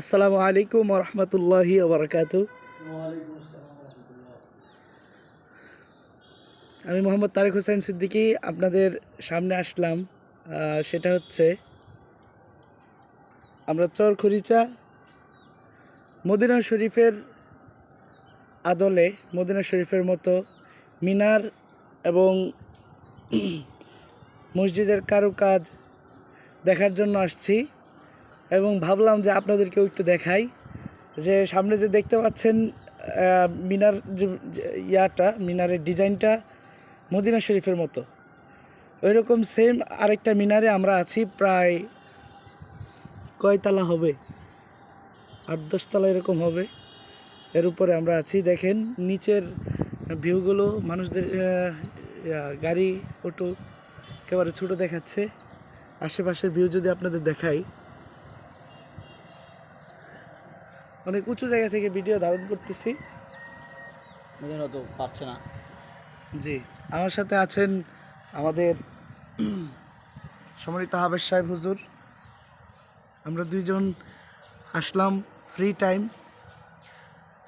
আসসালামু আলাইকুম রহমতুল্লাহি ওবরাকাত। আমি মোহাম্মদ তারেক হোসেন সিদ্দিকী, আপনাদের সামনে আসলাম। সেটা হচ্ছে, আমরা চর খরিচা মদিনা শরীফের আদলে, মদিনা শরীফের মতো মিনার এবং মসজিদের কারুকাজ দেখার জন্য আসছি। এবং ভাবলাম যে আপনাদেরকেও একটু দেখাই যে সামনে যে দেখতে পাচ্ছেন মিনার যে ইয়াটা, মিনারের ডিজাইনটা মদিনা শরীফের মতো। ওইরকম সেম আরেকটা মিনারে আমরা আছি প্রায় কয়তলা হবে? আট দশতলা এরকম হবে। এর উপরে আমরা আছি, দেখেন নিচের ভিউগুলো, মানুষদের গাড়ি, অটো একেবারে ছোটো দেখাচ্ছে। আশেপাশের ভিউ যদি আপনাদের দেখাই অনেক উঁচু জায়গা থেকে ভিডিও ধারণ করতেছি। তো পাচ্ছে না। জি আমার সাথে আছেন আমাদের সমরিত হাবের সাহেব হুজুর। আমরা দুইজন আসলাম ফ্রি টাইম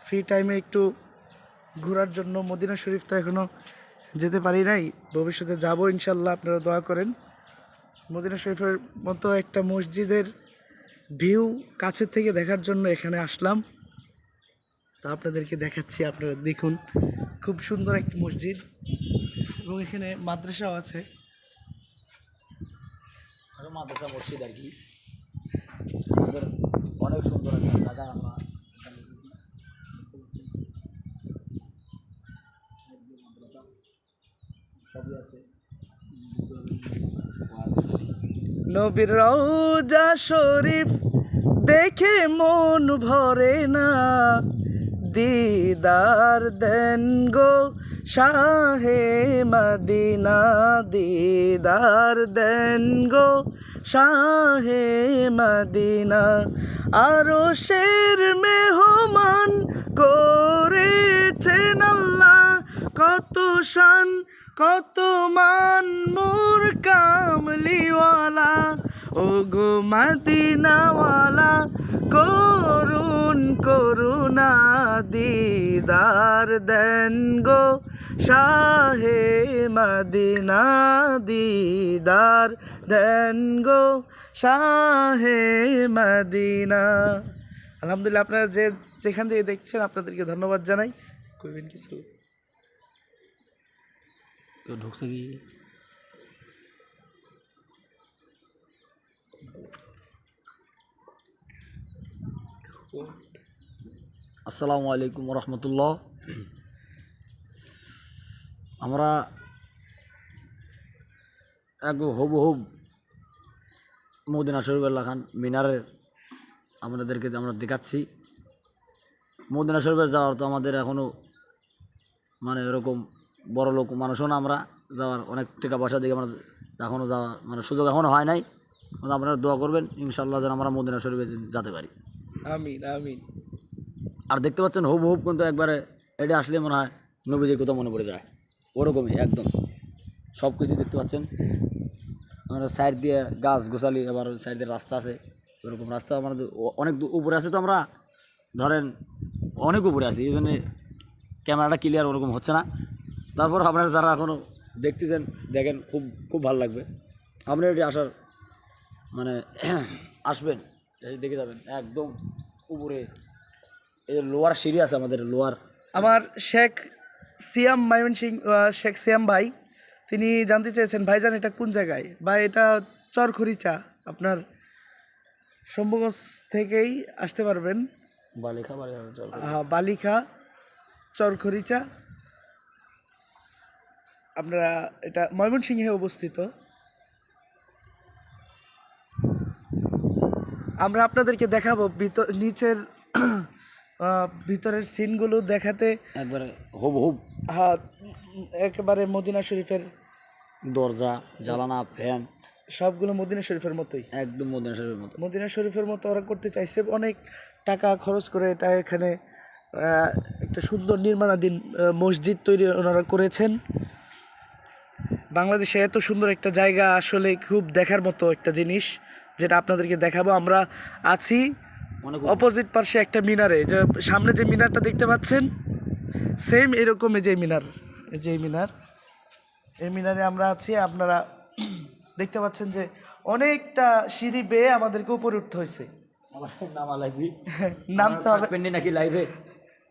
ফ্রি টাইমে একটু ঘোরার জন্য মদিনা শরীফ তো এখনও যেতে পারি নাই। ভবিষ্যতে যাব ইনশাল্লাহ আপনারা দোয়া করেন। মদিনা শরীফের মতো একটা মসজিদের ভিউ কাছের থেকে দেখার জন্য এখানে আসলাম। তা আপনাদেরকে দেখাচ্ছি, আপনারা দেখুন। খুব সুন্দর একটি মসজিদ এবং এখানে মাদ্রাসাও আছে। মাদ্রাসা, মসজিদ আর কি। অনেক সুন্দর একটা সবই আছে। নবীর রওজা শরীফ দেখে মন ভরে না। দিদার দেন গো শাহে মদিনা, দিদার দেন গো শাহে মদিনা। আরও শের মেহমান করেছেন আল্লাহ কত শান। কত মান মোর কামলিওয়ালা ও গো মদিনাওয়ালা করুন করুণা দিদার দেন গো শাহে মদিনা দিদার দেন গো শাহে মদিনা। আলহামদুলিল্লাহ, আপনারা যে যেখান থেকে দেখছেন, আপনাদেরকে ধন্যবাদ জানাই। করবেন কিছু কেউ ঢুকছে কি? আসসালামু আলাইকুম রহমতুল্লাহ আমরা এক হুবহুব মদিনা শরীফের লাখান মিনারের আমাদেরকে আমরা দেখাচ্ছি। মদিনা শরীফের যাওয়ার তো আমাদের এখনও মানে এরকম বড় লোক মানুষও না আমরা যাওয়ার অনেক টাকা পয়সা দিকে আমরা এখনও যাওয়া মানে সুযোগ এখনও হয় নাই। আপনারা দোয়া করবেন ইনশাল্লাহ যেন আমরা মদিনা শরীফে যেতে পারি। আমিন আমিন। আর দেখতে পাচ্ছেন হুব হুব কিন্তু একবারে এটা আসলে মনে হয় নবীজির কথা মনে পড়ে যায়। ওরকমই একদম। সব কিছু দেখতে পাচ্ছেন। আমরা সাইড দিয়ে গাছ গোছালি আবার সাইড দিয়ে রাস্তা আছে। ওরকম রাস্তা আমাদের অনেক উপরে আছে তো আমরা। ধরেন অনেক উপরে আছি এই জন্যে ক্যামেরাটা ক্লিয়ার ওরকম হচ্ছে না। তারপর আপনারা যারা এখনও দেখতেছেন দেখেন খুব খুব ভালো লাগবে। আপনারা এটি আসার মানে আসবেন এসে দেখে যাবেন একদম উপরে এই যে লোয়ার সিঁড়ি আছে আমাদের লোয়ার আমার শেখ সিয়াম মাইমন সিং শেখ সিয়াম ভাই তিনি জানতে চেয়েছেন ভাইজান এটা কোন জায়গায়? বা এটা চরখরিচা আপনার শম্ভুগঞ্জ থেকেই আসতে পারবেন। বালিখা বালিখা আহ, বালিখা চরখরিচা। আপনারা এটা ময়মনসিংহে অবস্থিত। আমরা আপনাদেরকে দেখাবো ভিতর নিচের ভিতরের সিনগুলো দেখাতে। একবারে হুব হুব। হ্যাঁ একেবারে মদিনা শরীফের দরজা জ্বালানা ফ্যান। সবগুলো মদিনা শরীফের মতোই। একদম মদিনা শরীফের মতো। মদিনা শরীফের মতো ওরা করতে চাইছে। অনেক টাকা খরচ করে এটা এখানে একটা সুন্দর নির্মাণাধীন মসজিদ তৈরি ওনারা করেছেন। বাংলাদেশে এত সুন্দর একটা জায়গা আসলে খুব দেখার মতো একটা জিনিস যেটা আপনাদেরকে দেখাবো। আমরা আছি অপোজিট পার্শ্বে একটা মিনারে। যে সামনে যে মিনারটা দেখতে পাচ্ছেন সেম এরকম এই যে মিনার এই যে মিনার। এই মিনারে আমরা আছি। আপনারা দেখতে পাচ্ছেন যে অনেকটা সিঁড়ি বেয়ে আমাদেরকে উপরে উঠতে হয়েছে। আমার নামতে হবে নাকি লাইভে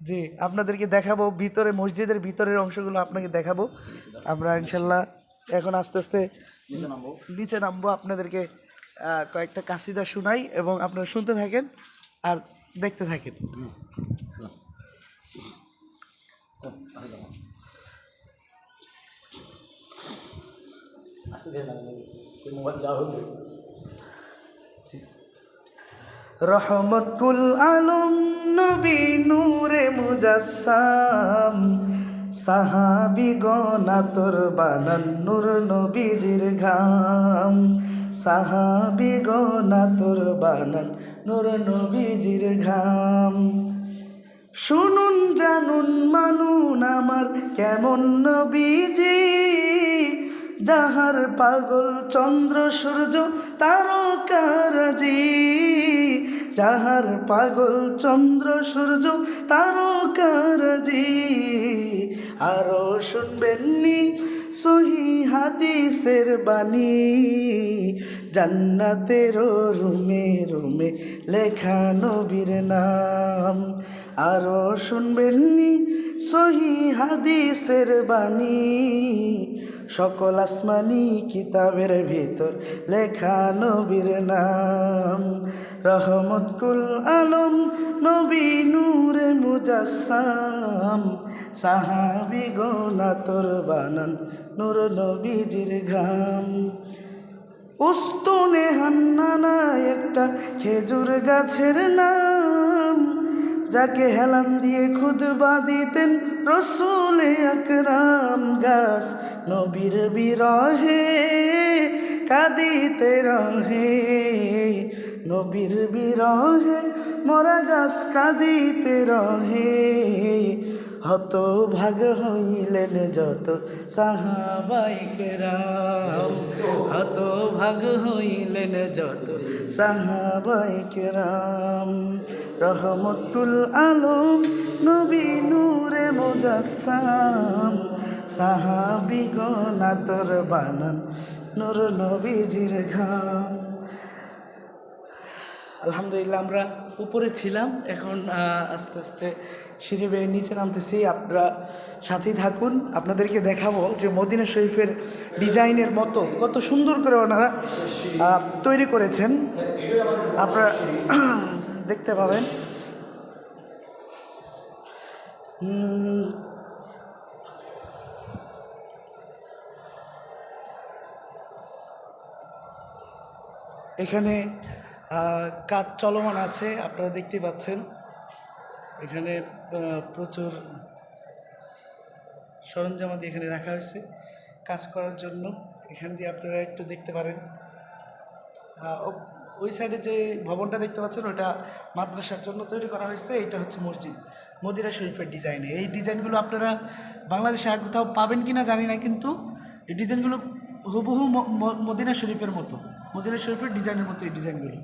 জি আপনাদেরকে দেখাবো ভিতরে মসজিদের ভিতরের অংশগুলো আপনাকে দেখাবো। আমরা ইনশাল্লাহ এখন আস্তে আস্তে নিচে নামবো। নিচে নামবো আপনাদেরকে কয়েকটা কাসিদা শোনাই এবং আপনারা শুনতে থাকেন আর দেখতে থাকেন। রহমতুল আলম নবী নূরে মুজাসসাম। সাহাবি গনাতর বানান নূর নবীজির ঘাম। সাহাবি গনাতর বানান নূর নবীজির ঘাম। শুনুন, জানুন, মানুন আমার কেমন নবীজি? যাহার পাগল চন্দ্র, সূর্য, তারকারাজি। যাহার পাগল চন্দ্র, সূর্য, তারকারাজি। আরও শুনবেননি সহি হাদিসের বাণী। জান্নাতের রুমে রুমে লেখা নবীর নাম। আরও শুনবেননি সহি হাদিসের বাণী। সকল আসমানি কিতাবের ভিতর লেখা নবীর নাম। রহমতকুল আলম, নবী নূরে মুজাসসাম। সাহাবি গোনা তোর বানান, নূর নবীজির ঘাম। উস্তুনে হান্নানা একটা খেজুর গাছের নাম, যাকে হেলান দিয়ে খুদবা দিতেন রসুলে আকরাম। গাছ নবীর বিরহে, কাঁদিতে রহে। নবীর বিরহে, মরা গাছ কাঁদিতে রহে। হত ভাগ হইলেন যত সাহাবাইকেরাম। হত ভাগ হইলেন যত সাহাবাইকেরাম। রহমতুল আলম, নবী নূরে মুজাসসাম। সাহাবি গনাতর বানান, নূর নবীজির ঘাম। আলহামদুলিল্লাহ, আমরা উপরে ছিলাম, এখন আস্তে আস্তে সিঁড়ি বেয়ে নিচে নামতেছি, আপনারা সাথেই থাকুন। আপনাদেরকে দেখাবো যে মদিনা শরীফের ডিজাইনের মতো কত সুন্দর করে ওনারা তৈরি করেছেন। আপনারা দেখতে পাবেন। এখানে কাজ চলমান আছে, আপনারা দেখতে পাচ্ছেন। এখানে প্রচুর সরঞ্জামাদি এখানে রাখা হয়েছে কাজ করার জন্য। এখান দিয়ে আপনারা একটু দেখতে পারেন। ওই সাইডে যে ভবনটা দেখতে পাচ্ছেন, ওটা মাদ্রাসার জন্য তৈরি করা হয়েছে। এটা হচ্ছে মসজিদ। মদিরা শরীফের ডিজাইনে এই ডিজাইনগুলো আপনারা বাংলাদেশে আর কোথাও পাবেন কি না জানি না, কিন্তু এই ডিজাইনগুলো হুবহু মদিনা শরীফের মতো। মদিনা শরীফের ডিজাইনের মতো এই ডিজাইনগুলো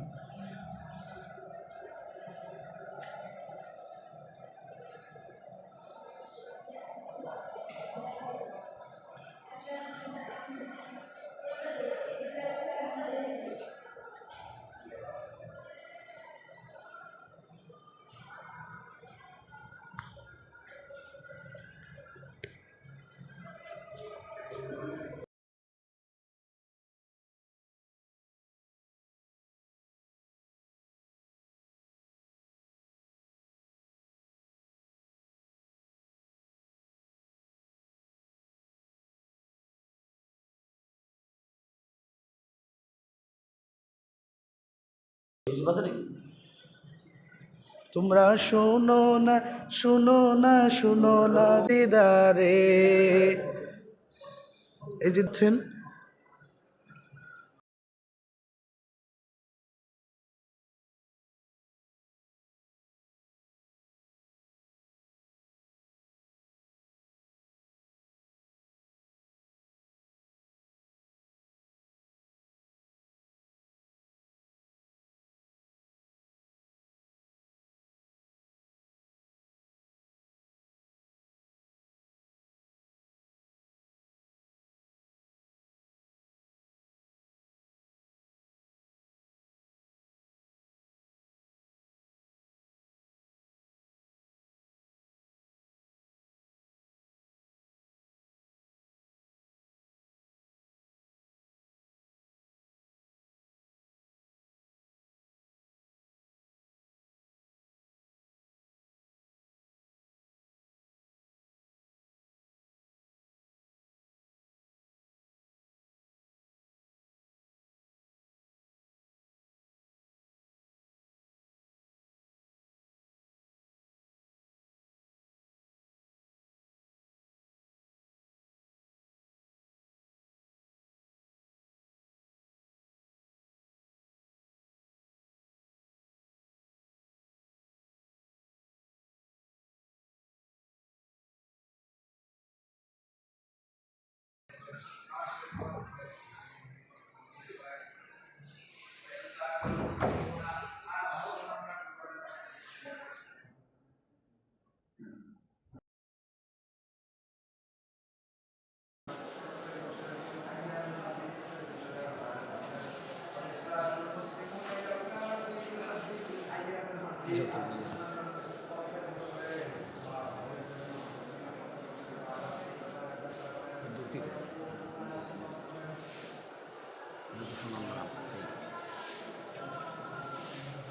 তোমরা শোনো না শোনো না শোনো না দিদারে। এই যে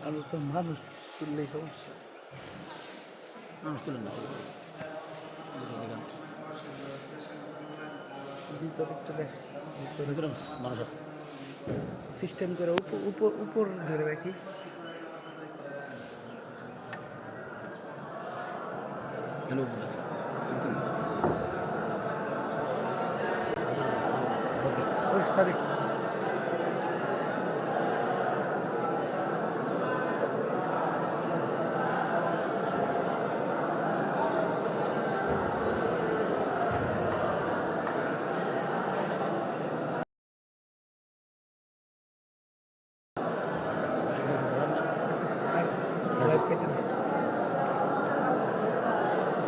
আমি তো মানুষ তুললেই সমস্যা মানুষ তুলেন না ভিতরে মানুষ আছে। সিস্টেম করে উপর ধরে রাখি। Hello. Sorry.